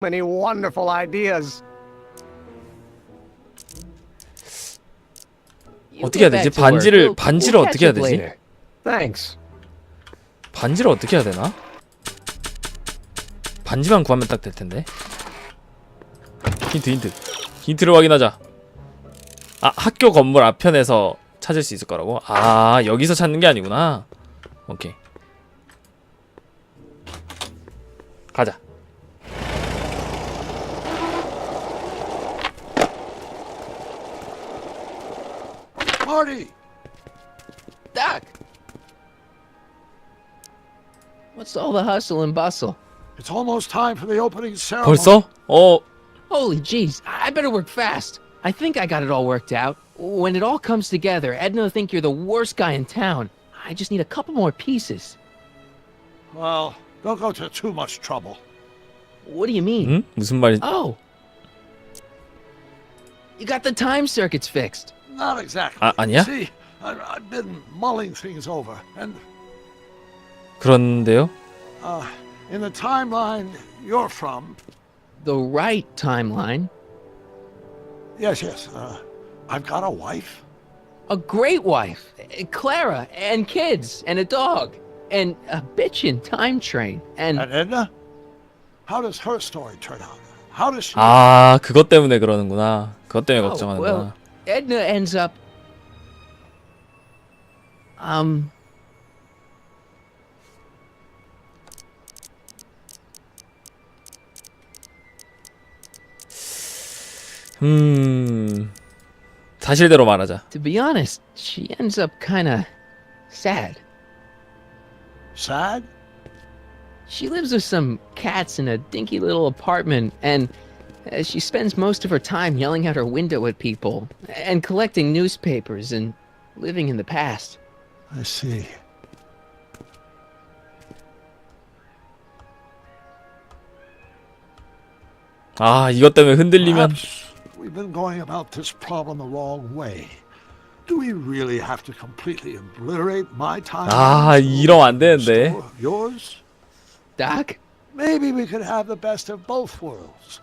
many wonderful ideas. You 어떻게 해야 되지? 반지를 반지를 어떻게 해야 되지? Thanks. 반지를 어떻게 해야 되나? 반지만 구하면 딱 될 텐데. 힌트 힌트. 힌트를 확인하자. 아 학교 건물 앞편에서 찾을 수 있을 거라고? 아 여기서 찾는 게 아니구나. 오케이. 가자. Marty! Doc! What's all the hustle and bustle? It's almost time for the opening ceremony. 벌써? 어 Holy jeez, I better work fast. I think I got it all worked out. When it all comes together, Edna will think you're the worst guy in town. I just need a couple more pieces. Well, don't go to too much trouble. What do you mean? 응? 무슨 말? Oh. You got the time circuits fixed. Not exactly. 아, 아니야? See, I, I've been mulling things over, and 그런데요? uh, in the timeline you're from, The right timeline. yes, yes, uh, I've got a wife. A great wife, eh, Clara, and kids, and a dog, and a bitchin' time train, and And Edna? How does her story turn out? How does she? 아 그것 때문에 그러는구나. 그것 때문에 Oh, 걱정하는구나. well, Edna ends up. Um. 음 사실대로 말하자. To be honest, she ends up kinda sad. Sad? She lives with some cats in a dinky little apartment, and uh, she spends most of her time yelling out her window at people, and collecting newspapers, and living in the past. I see. 아 이것 때문에 흔들리면 Perhaps we've been going about this problem the wrong way. Do we really have to completely obliterate my time? 아 이러면 안 되는데. Yours? Doc? Maybe we could have the best of both worlds.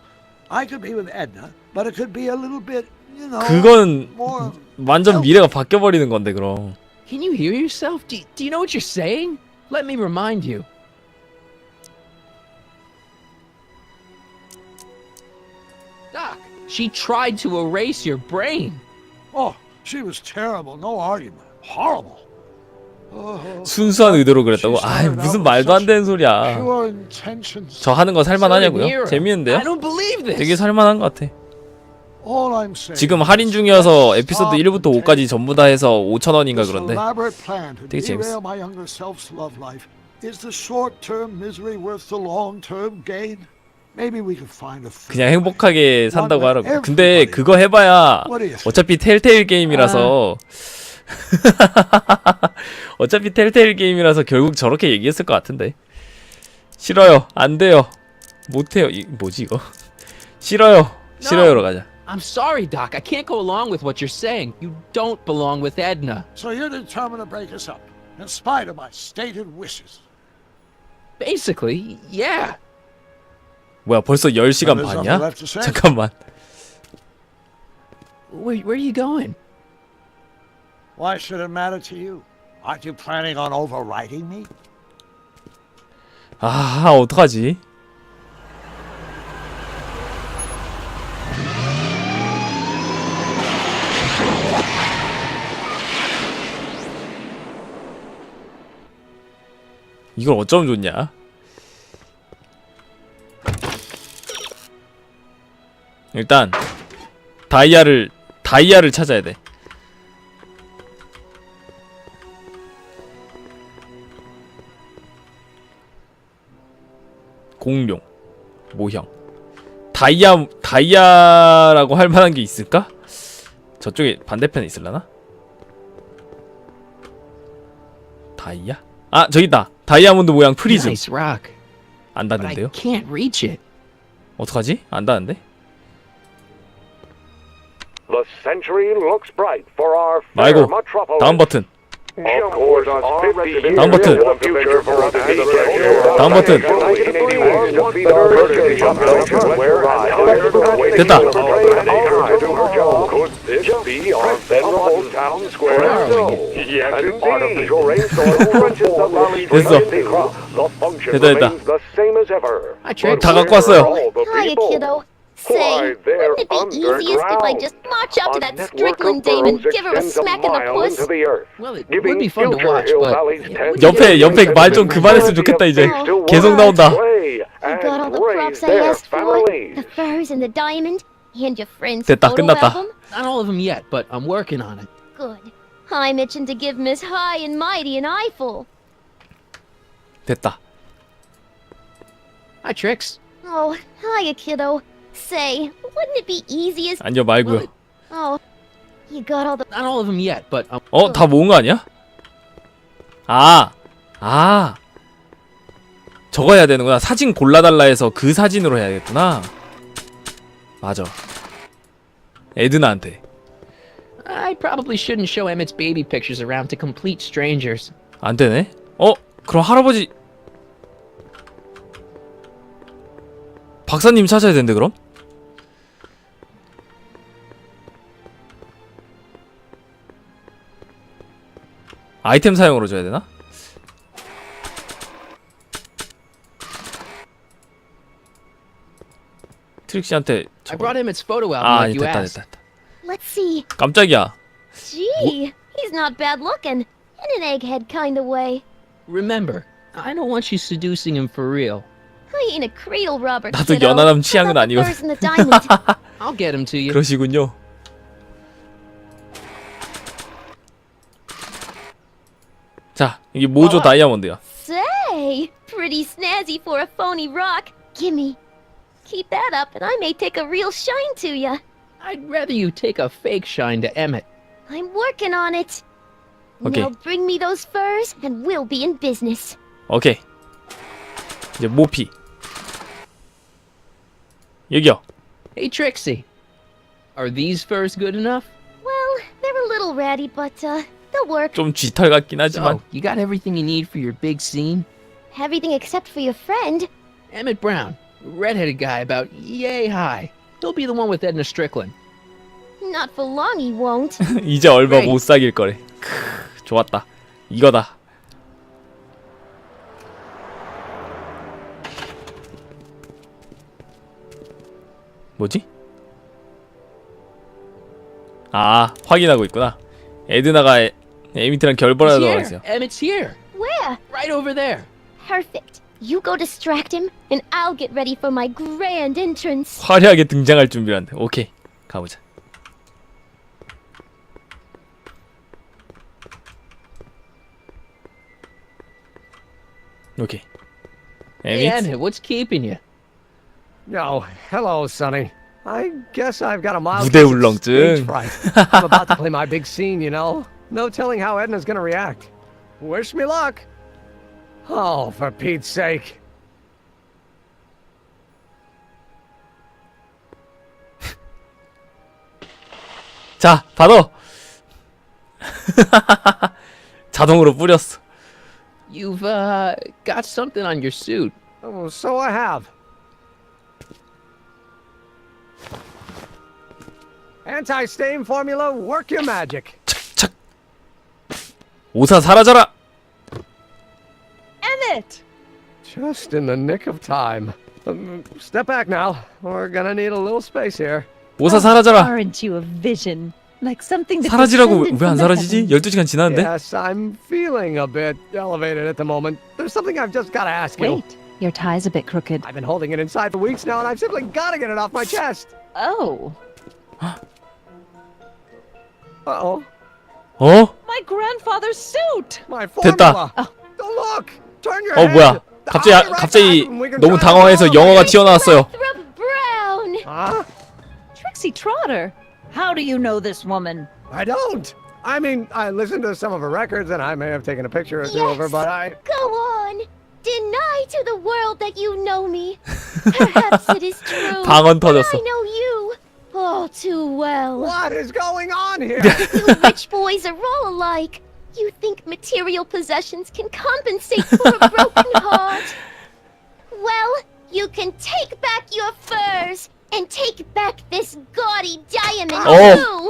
I could be with Edna, but it could be a little bit, you know, 그건 more. 완전 미래가 바뀌어 버리는 건데 그럼. Can you hear yourself? Do, do you know what you're saying? Let me remind you. Doc, she tried to erase your brain. Oh, she was terrible. No argument. Horrible. Oh, 순수한 의도로 그랬다고? 아 무슨 말도 안 되는 소리야. 저 하는 거 살만하냐고요? 재밌는데요? 되게 살만한 것 같아. 지금 할인 중이어서 에피소드 stop 1부터 and 5까지 전부 다 해서 5,000원인가 This 그런데 되게 재밌어. 그냥. 행복하게 산다고 하라고. 근데 그거 해봐야? 어차피 텔테일 게임이라서 어차피 텔테일 게임이라서 결국 저렇게 얘기했을 것 같은데 싫어요 안 돼요 못해요 이 뭐지 이거 싫어요 싫어요로 가자 I'm sorry, Doc. I can't go along with what you're saying. You don't belong with Edna. So you're determined to break us up, in spite of my stated wishes. Basically, yeah. 뭐야 벌써 10시간 Well, there's 반이야? nothing left to say. 잠깐만 Where, where are you going? Why should it matter to you? Aren't you planning on overriding me? 아 어떡하지 이걸 어쩌면 좋냐 일단 다이아를 다이아를 찾아야 돼 공룡 모형 다이아 다이아라고 할 만한 게 있을까? 저쪽에 반대편에 있을라나? 다이아? 아 저기 있다 다이아몬드 모양 프리즘. 안 닿는데요? 어떡하지? 안 닿는데? The century looks bright for our fair 말고 metropolis. 다음 버튼 다음 버튼. 다음 버튼. 됐다. 됐어. 됐다 됐다. 다 갖고 왔어요. All the Hiya, people. kiddo. Why, Say, they're wouldn't it be easiest if I underground. just march up to A that network Strickland of dame and burrows give her a extends a smack in the mile puss? into the earth. Well, it Giving would be fun to future watch, Hill but Valley's it ten would 옆에 get- 옆에 말 좀 그만했으면 좋겠다 이제 계속 나온다. I got all the props I asked for. The furs and the diamond. And your friend's 됐다, photo 끝났다. album. Not all of them yet, but I'm working on it. Good. I'm itching to give Miss High and Mighty an eyeful. 됐다. Hi, Trix. Oh, hiya, kiddo. Say, wouldn't it be easiest? 아니요 말고요. Oh, you got all the. Not all of them yet, but I'm 어, 다 모은 거 아니야? 아, 아. 저거 해야 되는구나. 사진 골라달라 해서 그 사진으로 해야겠구나. 맞아. 에드나한테. I probably shouldn't show Emmett's baby pictures around to complete strangers. 안 되네? 어? 그럼 할아버지. 박사님 찾아야 되는데, 그럼? 아이템 사용으로 줘야 되나? 트릭시한테 I 저거- brought Emmett's photo album 아, like you 됐다, asked. 됐다, 됐다. Let's see. 깜짝이야. Gee, he's not bad looking. In an egghead kind of way. Remember, I don't want you seducing him for real. I ain't a cradle robber. 나도 kiddo. 연하남 How 취향은 about the 아니거든. furs and the diamond? I'll get him to you. 그러시군요. 이게 모조 다이아몬드야. Say, pretty snazzy for a phony rock. Gimme. Keep that up, and I may take a real shine to ya. I'd rather you take a fake shine to Emmett. I'm working on it. Okay. Now bring me those furs, and we'll be in business. 오케이. 이제 모피. 여기요. Hey, Trixie. Are these furs good enough? Well, they're a little ratty, but uh, they'll work. 좀 쥐털 같긴 하지만 So, you got everything you need for your big scene? Everything except for your friend. Emmett Brown, redheaded guy about yay high. He'll be the one with Edna Strickland. Not for long, he won't. 이제 얼마. 못 사귈 거래. 크, 좋았다. 이거다. 뭐지? 아, 확인하고 있구나. 에드나가 에- 에미트랑 He's 결별하다고 here. 했어요. Emmett's here. Where? Right over there. Perfect. You go distract him, and I'll get ready for my grand entrance. 화려하게 등장할 준비란데. 오케이. 가보자. 오케이. Hey, 에밋. Emmett, what's keeping you? Oh, hello, Sonny. I guess I've got a mild 무대 case of 울렁증. stage fright. I'm about to play my big scene, you know. No telling how Edna's gonna react. Wish me luck. Oh, for Pete's sake. 자, 받아. 자동으로 뿌렸어. You've, uh, got something on your suit. Oh, so I have. Anti-stain formula, work your magic. 착. 오사 사라져라. Emmett! Just in the nick of time. Um, step back now. We're gonna need a little space here. 오사 사라져라. Aren't you a vision? Like something that 사라지라고 descended 왜 안 from the 사라지지? heavens. 12시간 지났는데? Yes, I'm feeling a bit elevated at the moment. There's something I've just gotta ask you. Wait, your tie's a bit crooked. I've been holding it inside for weeks now, and I've simply gotta get it off my chest. Oh, Uh-oh. 어? my grandfather's suit! My 됐다. formula. Oh, look! Turn your 어 head. 뭐야? 갑자기 I'll be right 갑자기 back, and we can 너무 try 당황해서 it 영어가 all. 튀어나왔어요. Thrub Brown! Huh? Trixie Trotter! How do you know this woman? I don't. I mean, I listened to some of her records, and I may have taken a picture or two of her, Yes. but I... Go on! Deny to the world that you know me. Perhaps it is true. 방언 but 터졌어. I know you. all too well. What is going on here? You rich boys are all alike. You think material possessions can compensate for a broken heart? Well, you can take back your furs and take back this gaudy diamond Oh. too.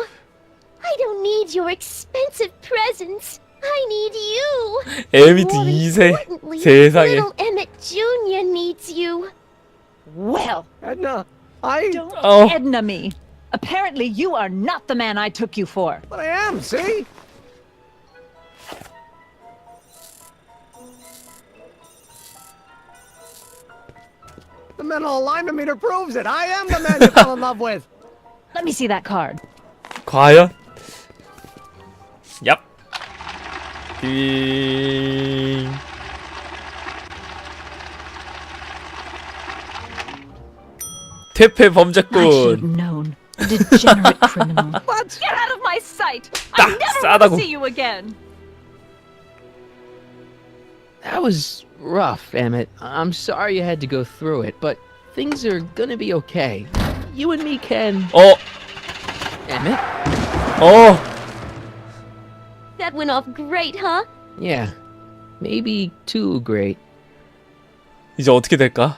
I don't need your expensive presents. I need you. 에미트 More 2세 importantly, 세상에 little Emmett Jr. needs you. Well, Edna, I. don't Oh. Edna me. Apparently, you are not the man I took you for. But I am, see? The mental alignment meter proves it. I am the man you fell in love with. Let me see that card. 과연? 얍. 띵. 퇴폐 I should have 범죄꾼. known. Degenerate criminal. What? Get out of my sight! 딱 I never 싸다고. want to see you again. That was rough, Emmett. I'm sorry you had to go through it, but things are gonna be okay. You and me can. 어, Emmett? 어. That went off great, huh? Yeah. Maybe too great. 이제 어떻게 될까?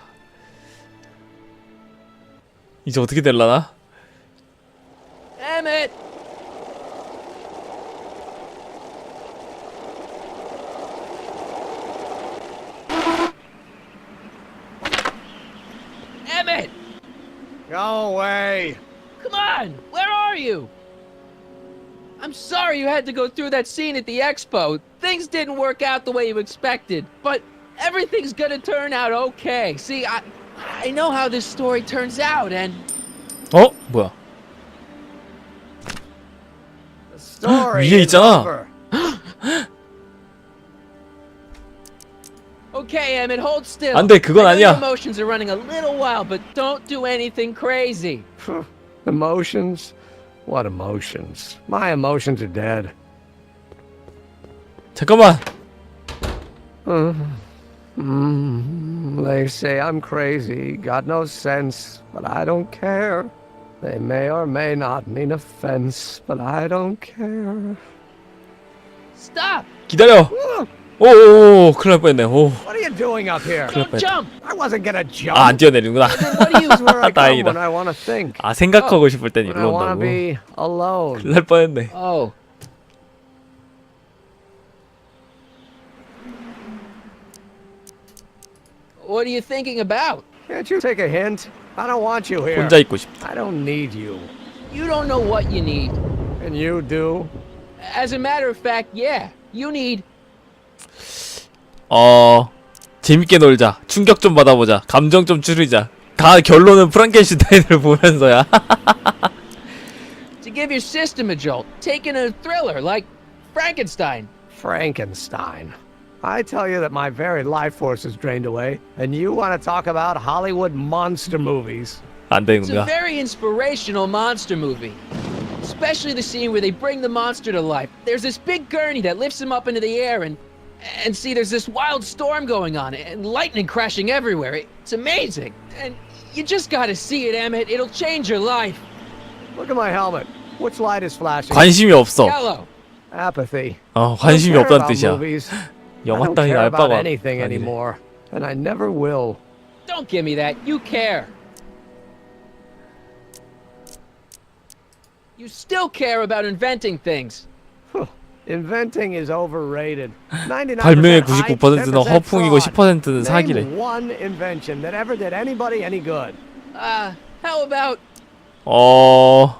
이제 어떻게 될라나? Emmett! Emmett! Go away. Come on! Where are you? I'm sorry you had to go through that scene at the expo. Things didn't work out the way you expected, but everything's gonna turn out okay. See, I I know how this story turns out, and 어? 뭐야? story 위에 is 있잖아. over. okay, Emmett, hold still. 안 돼, 그건 I know your 아니야. emotions are running a little wild, but don't do anything crazy. Emotions? What emotions? My emotions are dead. 잠깐만. Mm, they say I'm crazy, got no sense, but I don't care. They may or may not mean offense, but I don't care. Stop! 기다려. Ugh, 오오오, 큰일 날 뻔했네. 오. What are you doing up here? 큰일 날 Don't 뻔했다. jump! I wasn't gonna jump. 아, 안 뛰어내리는구나. What do you? This is where I come 다행이다. when I want to think. 아, 생각하고 싶을 땐 When I 일로 want to 온다고. be alone. 큰일 날 뻔했네. Oh. What are you thinking about? Can't you take a hint? I don't want you here. 혼자 있고 싶다. I don't need you. You don't know what you need. And you do? As a matter of fact, yeah. You need 어, 재밌게 놀자. 충격 좀 받아보자. 감정 좀 줄이자. 다 결론은 프랑켄슈타인을 보면서야. to give your system a jolt. Take in a thriller like Frankenstein. Frankenstein. I tell you that my very life force is drained away, and you want to talk about Hollywood monster movies. 안 It's a 되는구나. very inspirational monster movie. Especially the scene where they bring the monster to life. There's this big gurney that lifts him up into the air and and see there's this wild storm going on and lightning crashing everywhere. It's amazing. And you just got to see it, Emmett. It'll change your life. Look at my helmet. Which light is flashing? 관심이 없어. Yellow. Apathy. 어, I don't 관심이 care 없다는 about 뜻이야. movies. I 영화 don't 따위가 care 알 about 바가 anything 아니네. anymore, and I never will. Don't give me that. You care. You still care about inventing things. Inventing is overrated. 99% 발명의 hype, 99%는 10% 허풍이고 fraud. 10%는 사기래. Name one invention that ever did anybody any good. Uh, how about 어,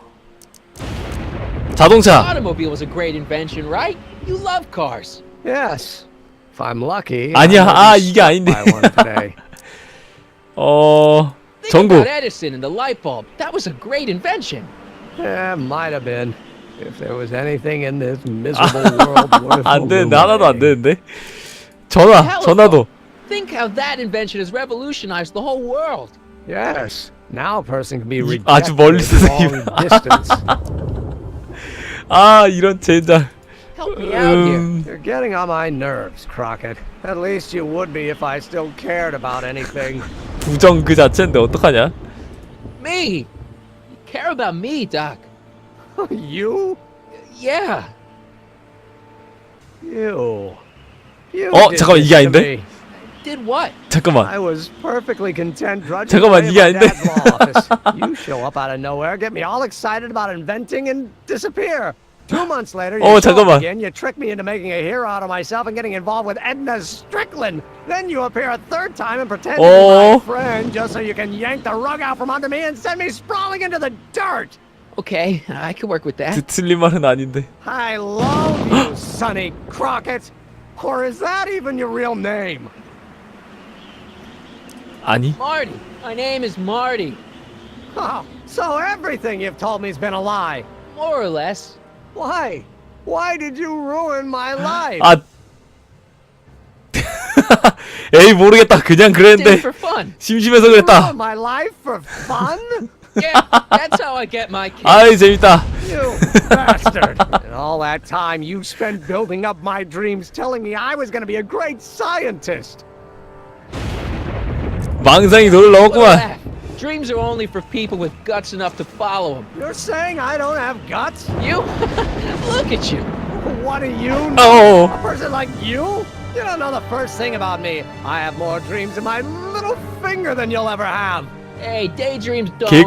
자동차. automobile was a great invention, right? You love cars. Yes. If I'm lucky. 아니야, I 아, will be 이게 아닌데. struck by one today. 어, Think 전구. about Edison and the light bulb. That was a great invention. Yeah, might have been. If there was anything in this miserable world worth 안 되는데 하나도 안 illuminating. 되는데. 전화, Telephone. 전화도. Think how that invention has revolutionized the whole world. Yes. Now a person can be 이- rejected 아주 멀리서 long distance. 아, 이런 젠장. Help me out here. 음, You're getting on my nerves, Crockett. At least you would be if I still cared about anything. 부정 그 자체인데 어떡하냐? Me. You care about me, Doc. you? Yeah. You. You 어, did 잠깐만, this 이게 to 아닌데? me. Did what? 잠깐만. I was perfectly content drudging 잠깐만, away 이게 in my 아닌데? dad's law office. You show up out of nowhere, get me all excited about inventing and disappear. Two months later, you 어, show 잠깐만. up again, you trick me into making a hero out of myself and getting involved with Edna Strickland. Then you appear a third time and pretend to be Oh. my friend just so you can yank the rug out from under me and send me sprawling into the dirt. Okay, I can work with that. 그 틀린 말은 아닌데. I love you, Sonny Crockett. Or is that even your real name? 아니. Marty. My name is Marty. Oh, so everything you've told me's been a lie. More or less. Why? Why did you ruin my life? 아. 에이 모르겠다. 그냥 Did it 그랬는데 for fun. 심심해서 You 그랬다. ruined my life for fun? Yeah, that's how I get my kids. 아이 재밌다. You bastard! And all that time you spent building up my dreams, telling me I was gonna be a great scientist. 망상이 너를 Look at 넣었구만. that. Dreams are only for people with guts enough to follow them. You're saying I don't have guts? You? Look at you. What do you? Oh. A person like you? You don't know the first thing about me. I have more dreams in my little finger than you'll ever have. Hey, daydreams don't Que?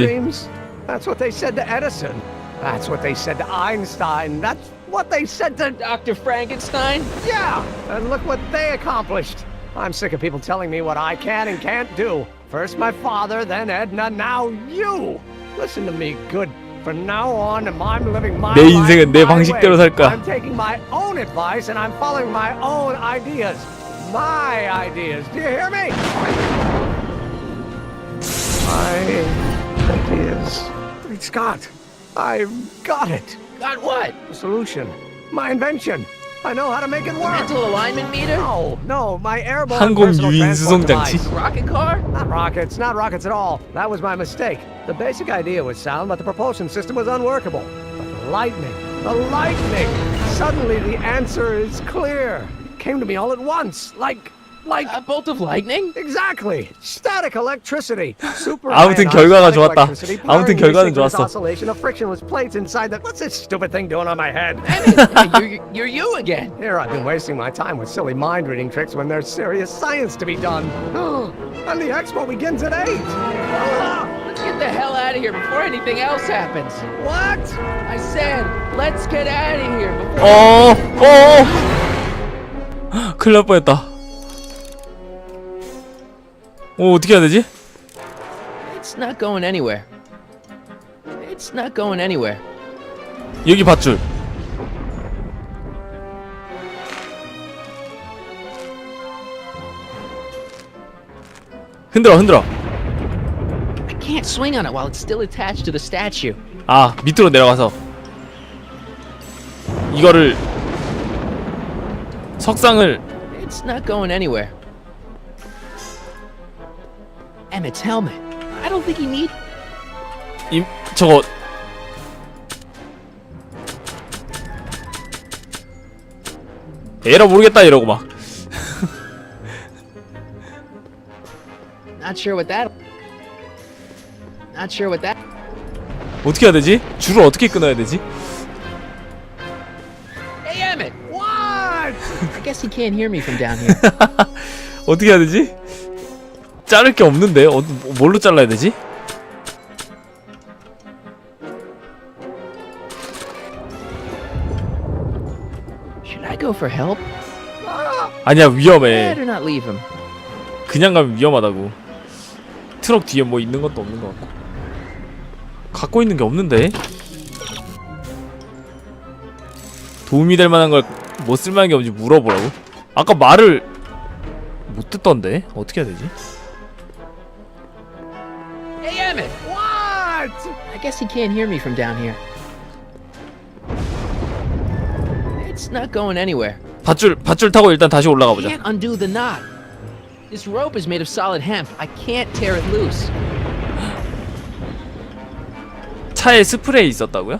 Daydreams? That's what they said to Edison. That's what they said to Einstein. That's what they said to Dr. Frankenstein? Yeah, and look what they accomplished. I'm sick of people telling me what I can and can't do. First my father, then Edna, now you! Listen to me good. From now on, I'm living my 내 life 인생은 내 my 방식대로 way. 살 거야. I'm taking my own advice and I'm following my own ideas. My ideas. Do you hear me? My ideas. Great Scott. I've got it. Got what? The solution. My invention. I know how to make it work. Mental alignment meter? No, no, my airborne 항공 personal 유인 transport 수송 장치. device. Rocket car? Not rockets, not rockets at all. That was my mistake. The basic idea was sound, but the propulsion system was unworkable. But the lightning, the lightning! Suddenly the answer is clear. It came to me all at once, like, like, A bolt of lightning? exactly. Static electricity. Super 아무튼 ionized 결과가 static 좋았다. electricity 아무튼 blurring the 결과는 synchronous 좋았어. oscillation of frictionless plates inside the. What's this stupid thing doing on my head? Hey, you're, you're you again. Here I've been wasting my time with silly mind reading tricks when there's serious science to be done. and the expo begins at 8. Let's get the hell out of here before anything else happens. What? I said, let's get out of here before. 어, 어. 큰일 날 뻔했다. 어, 어떻게 해야 되지? It's not going anywhere. It's not going anywhere. 여기 밧줄. 흔들어, 흔들어. I can't swing on it while it's still attached to the statue. 아, 밑으로 내려가서. 이거를 석상을 It's not going anywhere. Emmett's helmet. I don't think he need. 임 저거 에라 모르겠다 이러고 막 Not sure what that. Not sure what that. 어떻게 해야 되지? 줄을 어떻게 끊어야 되지? Hey, Emmett. What? I guess he can't hear me from down here. 어떻게 해야 되지? 자를 게 없는데 어, 뭘로 잘라야 되지? 아니야 위험해. 그냥 가면 위험하다고 트럭 뒤에 뭐 있는 것도 없는 것 같고 갖고 있는 게 없는데 도움이 될 만한 걸 뭐 쓸만한 게 없는지 물어보라고? 아까 말을 못 듣던데 어떻게 해야 되지? I guess he can't hear me from down here. It's not going anywhere. 밧줄 밧줄 타고 일단 다시 올라가 보자. Can't undo the knot. This rope is made of solid hemp. I can't tear it loose. 차에 스프레이 있었다고요?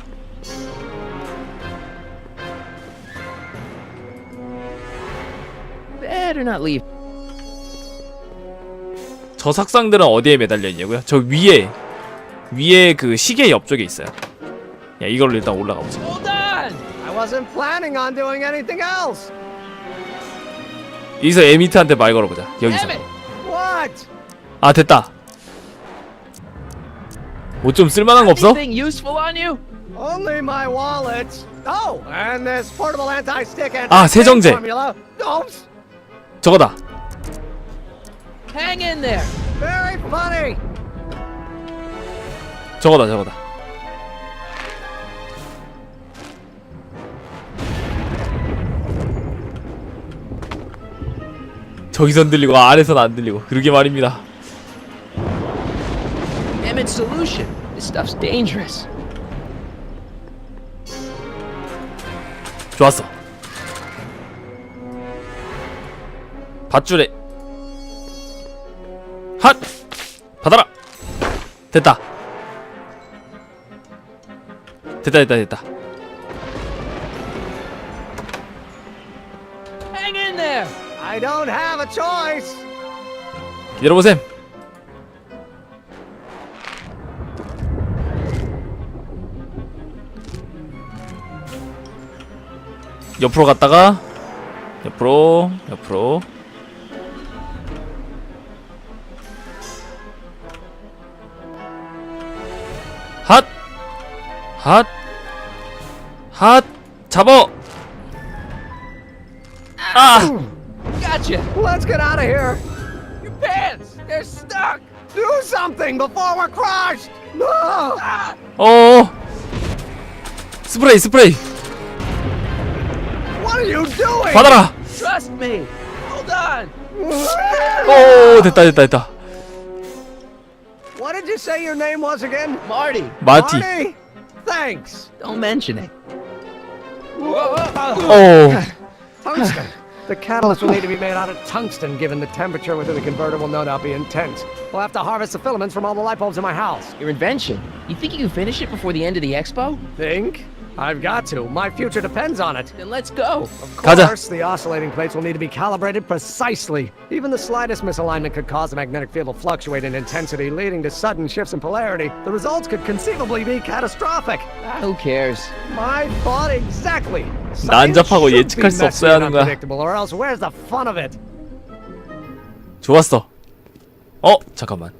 Better not leave. 저 sak상들은 어디에 매달려 있냐고요? 저 위에 위에 그 시계 옆쪽에 있어요. 야 이걸로 일단 올라가 보자. Hold on! I wasn't planning on doing anything else. 여기서 에미트한테 말 걸어보자. 여기서. 아 됐다. 뭐 좀 쓸만한 거 없어? Anything useful on you? Only my wallet. Oh, and this portable anti-stick anti 아, 세정제. formula. Oops. 저거다. Hang in there. Very funny. 저거다 저거다. 저기선 들리고 아래선 안 들리고 그러게 말입니다. Emmett solution. This stuff's dangerous. 좋았어. 밧줄에 핫 받아라. 됐다. 됐다 됐다 됐다. Hang in there. I don't have a choice. 기다려보셈. 옆으로 갔다가 옆으로 옆으로 핫! 핫! 핫! 잡어! 아! Gotcha. Let's get out of here. Your pants. They're stuck. Do something before we're crushed. No. 어 스프레이 스프레이 What are you doing? 받아라 Trust me. Hold on. 오 됐다 됐다 됐다 What did you say your name was again? Marty. 마티 Marty? Thanks. Don't mention it. 오 Tungsten. The catalyst will need to be made out of tungsten, given the temperature within the converter will no doubt be intense. We'll have to harvest the filaments from all the light bulbs in my house. Your invention. You think you can finish it before the end of the expo? Think? I've got to. My future depends on it. Then let's go. Of 가자. course, the oscillating plates will need to be calibrated precisely. Even the slightest misalignment could cause the magnetic field to fluctuate in intensity, leading to sudden shifts in polarity. The results could conceivably be catastrophic. Ah, who cares? My thought exactly. 난잡하고 Science should 예측할 be 수 messy 없어야 and 하는 거야. unpredictable, or else where's the fun of it? 좋았어 어 잠깐만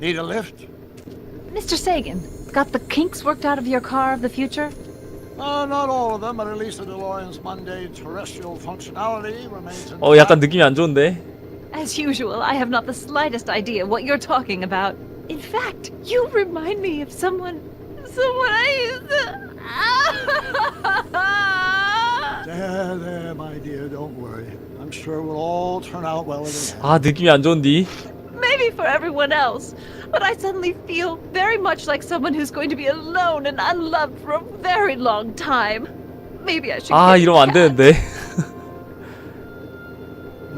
Need a lift? Mr. Sagan, got the kinks worked out of your car of the future? Uh, not all of them, but at least the DeLorean's mundane terrestrial functionality remains 어 약간 느낌이 안 좋은데 As usual, I have not the slightest idea what you're talking about. In fact, you remind me of someone. someone I used to. There, there, my dear, don't worry. I'm sure it will all turn out well in the end. 아 느낌이 안 좋은디 Maybe for everyone else, but I suddenly feel very much like someone who's going to be alone and unloved for a very long time. Maybe I should. 아 get a 이러면 안 cat. 되는데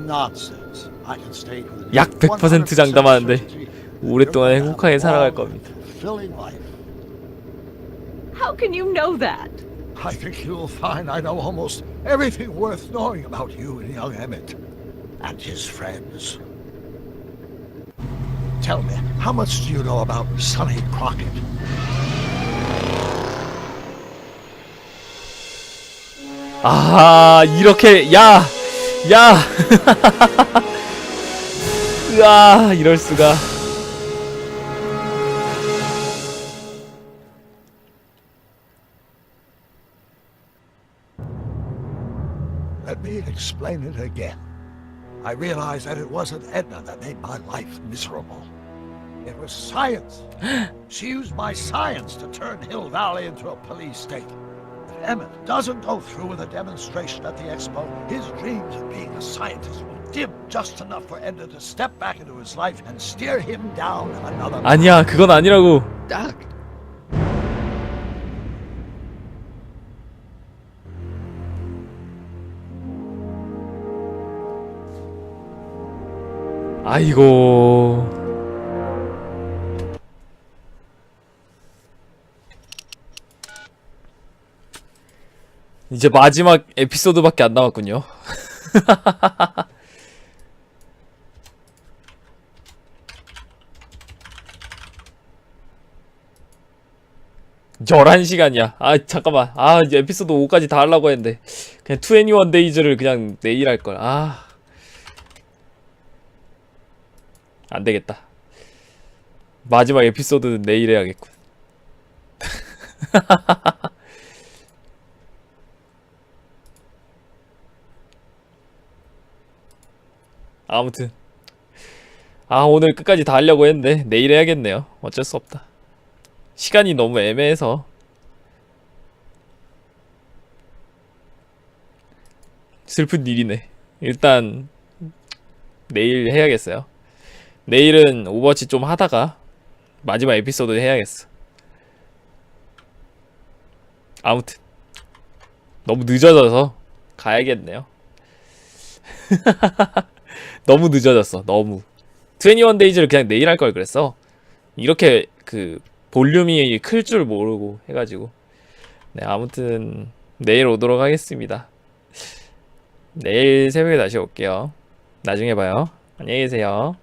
Nonsense. I can state with 약 100% 100% 장담하는데 certainty 오랫동안 you're gonna 행복하게 have a 살아갈 long, 겁니다 fulfilling life. How can you know that? I think you'll find I know almost everything worth knowing about you and young Emmett and his friends. Tell me, how much do you know about Sonny Crockett? 아 이렇게 야! 야! 으아 이럴 수가 Let me explain it again. I realize that it wasn't Edna that made my life miserable. It was science. she used my science to turn Hill Valley into a police state. If Emmett doesn't go through with a demonstration at the expo, his dreams of being a scientist will dim just enough for Edna to step back into his life and steer him down another path. 아니야 그건 아니라고 Doc. 아이고 이제 마지막 에피소드밖에 안 남았군요 11시간이야. 아, 잠깐만. 아, 이제 에피소드 5까지 다 하려고 했는데. 그냥 21 데이즈를 그냥 내일 할 걸. 아. 안 되겠다. 마지막 에피소드는 내일 해야겠군. 아무튼 아 오늘 끝까지 다 하려고 했는데 내일 해야겠네요. 어쩔 수 없다. 시간이 너무 애매해서 슬픈 일이네. 일단 내일 해야겠어요. 내일은 오버워치 좀 하다가 마지막 에피소드 해야겠어. 아무튼 너무 늦어져서 가야겠네요. 너무 늦어졌어. 너무. 21 데이즈를 그냥 내일 할 걸 그랬어. 이렇게 그 볼륨이 클 줄 모르고 해가지고. 네, 아무튼 내일 오도록 하겠습니다. 내일 새벽에 다시 올게요. 나중에 봐요. 안녕히 계세요.